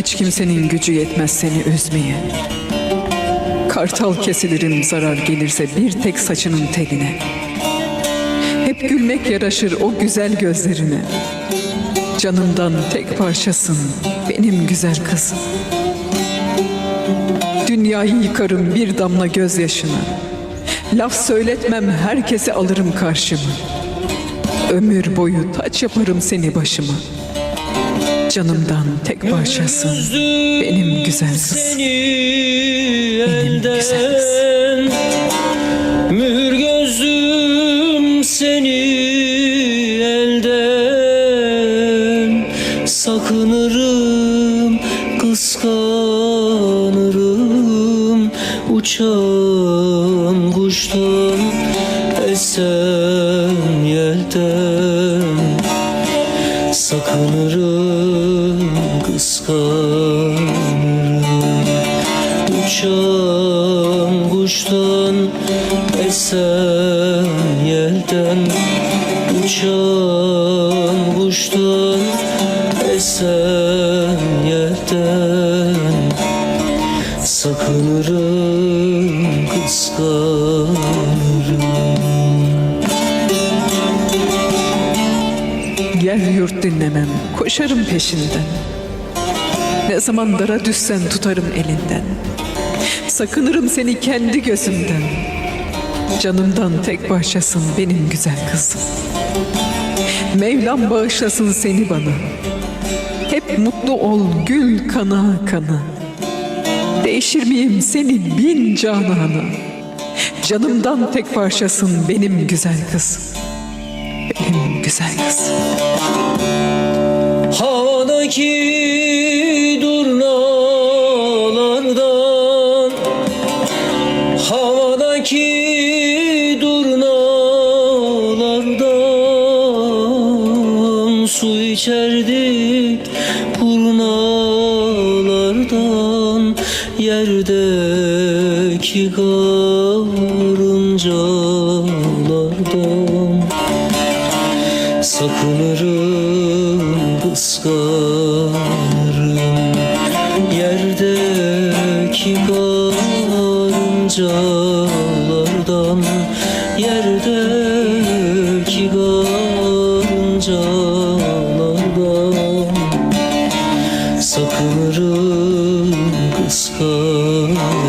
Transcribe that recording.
Hiç kimsenin gücü yetmez seni üzmeye. Kartal kesilirim zarar gelirse bir tek saçının teline. Hep gülmek yaraşır o güzel gözlerine. Canımdan tek parçasın benim güzel kızım. Dünyayı yıkarım bir damla gözyaşına. Laf söyletmem herkese alırım karşıma. Ömür boyu taç yaparım seni başıma. Canımdan tek parçasın. Benim güzel. Seni Benim güzel gözlüm seni elden. Sakınırım kıskanırım. Uçan kuştan esen yelden Sakınırım kuştan esen yelden Uçan kuştan esen yelden Sakınırım kıskanırım Yer yurt dinlemem, koşarım peşinden. Ne zaman dara düşsen tutarım elinden. Sakınırım seni kendi gözümden. Canımdan tek parçasın benim güzel kızım. Mevlam bağışlasın seni bana. Hep mutlu ol gül kana kana. Değişir miyim senin bin canana? Canımdan tek parçasın benim güzel kızım. Benim güzel kızım. İçerdik kurnalardan Yerdeki karıncalardan. Sakınırım, kıskanırım Yerdeki karıncalardan. Yerdeki karıncalardan Sakınırım kıskanç